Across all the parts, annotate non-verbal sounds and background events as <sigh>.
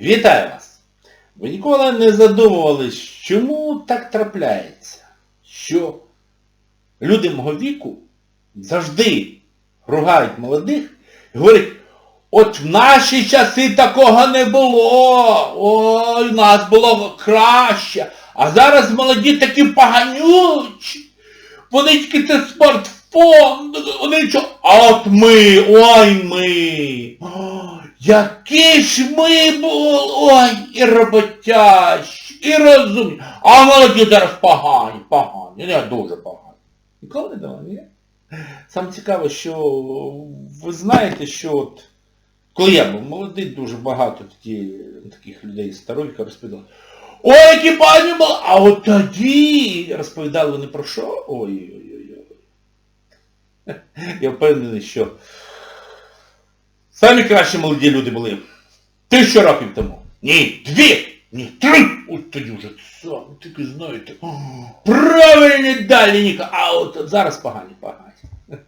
Вітаю вас! Ви ніколи не задумувались, чому так трапляється, що люди мого віку завжди ругають молодих і говорять, от в наші часи такого не було, ой, у нас було краще, а зараз молоді такі поганючі, вони тільки це смартфон, вони нічого, а от ми, ой ми, які ж ми були, ой, і роботящі, і розумні, а молоді зараз погані, погані, не дуже погані. Ніколи не думав, ні? Саме цікаво, що ви знаєте, що от, коли я був молодий, дуже багато тоді таких людей старих розповідали. Ой, які пані були! А от тоді розповідали вони про що? Ой-ой-ой. Я впевнений, що самі кращі молоді люди були тисячу років тому. Ні, дві! Ні, три! От тоді вже сам, тільки знаєте. Правильні далі Ніка. А от зараз погані, погані. <laughs>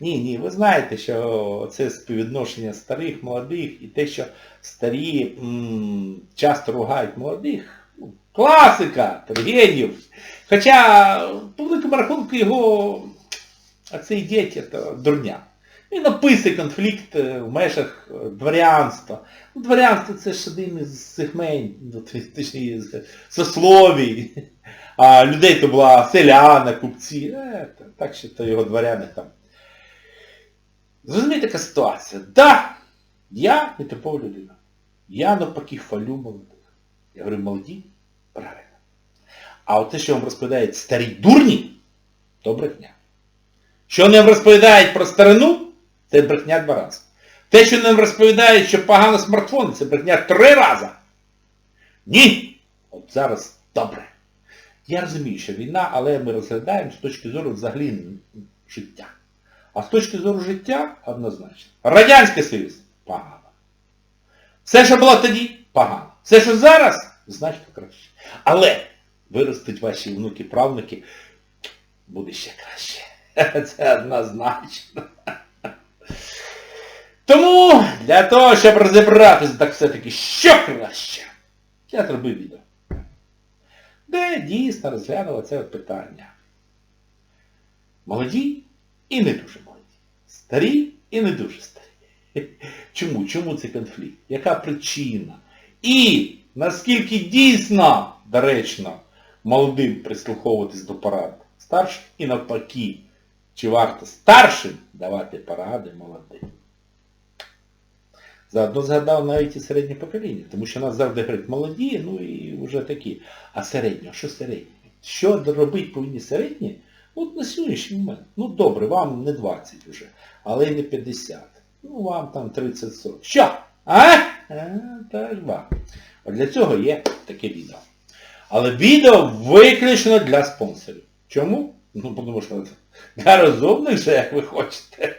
Ні, ні, ви знаєте, що це співвідношення старих, молодих і те, що старі м, часто ругають молодих. ну, Класика, Тургенєв. Хоча, по великому рахунку, його оцей діть це дурня. Він описує конфлікт е, в межах е, дворянства. Ну, дворянство це ж один із сегментів, ну, <laughs> точніше, сословій. А людей то була селяна, купці. Е, так що то його дворяни там. Зрозумієте, така ситуація. Да, я не типова людина. Я навпаки хвалю молодих. Я говорю, молоді, правильно. А от те, що вам розповідають старі дурні, то брехня. Що нам розповідають про старину, це брехня два рази. Те, що нам розповідають, що погано смартфон, це брехня три рази. Ні! От зараз добре. Я розумію, що війна, але ми розглядаємо з точки зору взагалі життя. А з точки зору життя однозначно. Радянський Союз погано. Все, що було тоді, погано. Все, що зараз, значно краще. Але виростуть ваші внуки, правнуки, буде ще краще. <laughs> Це однозначно. Тому для того, щоб розібратися, так все-таки що краще, я зробив відео. Де дійсно розглянуло це питання. Молоді і не дуже молоді. Старі і не дуже старі. <laughs> Чому? Чому цей конфлікт? Яка причина? І наскільки дійсно доречно молодим прислуховуватись до порад старших і навпаки, чи варто старшим давати поради молодим? Заодно згадав навіть і середнє покоління, тому що нас завжди говорять молоді, ну і вже такі. А середнє, що середнє? Що робити повинні середні? От на сьогоднішній момент. Ну добре, вам не 20 вже, але й не 50. Ну вам там 30-40. Що? А? а так вам. От для цього є таке відео. Але відео виключно для спонсорів. Чому? Ну, тому що для розумних же, як ви хочете.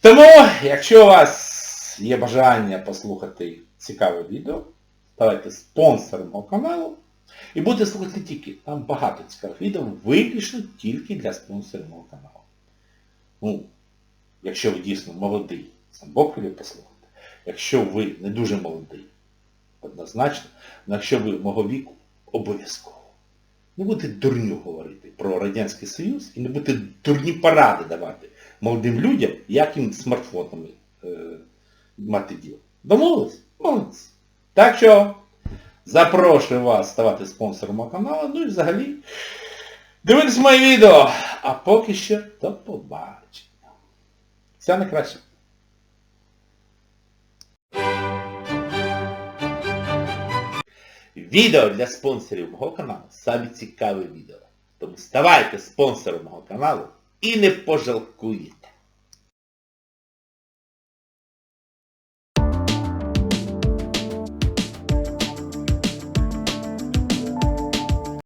Тому, якщо у вас є бажання послухати цікаве відео, ставайте спонсором мого каналу і будете слухати тільки. Там багато цікавих відео, виключно тільки для спонсорів мого каналу. Ну, якщо ви дійсно молодий, сам Бог хотів послухати. Якщо ви не дуже молодий, однозначно, але якщо ви мого віку, обов'язково. Не будете дурню говорити про Радянський Союз і не будете дурні поради давати молодим людям, як їм смартфонами е, мати діло. Домовились? Молодці. Так що запрошую вас ставати спонсором мого каналу, ну і взагалі дивитись моє відео. А поки що до побачення. Все найкраще. Відео для спонсорів мого каналу самі цікаві відео. Тому ставайте спонсором мого каналу і не пожалкуєте.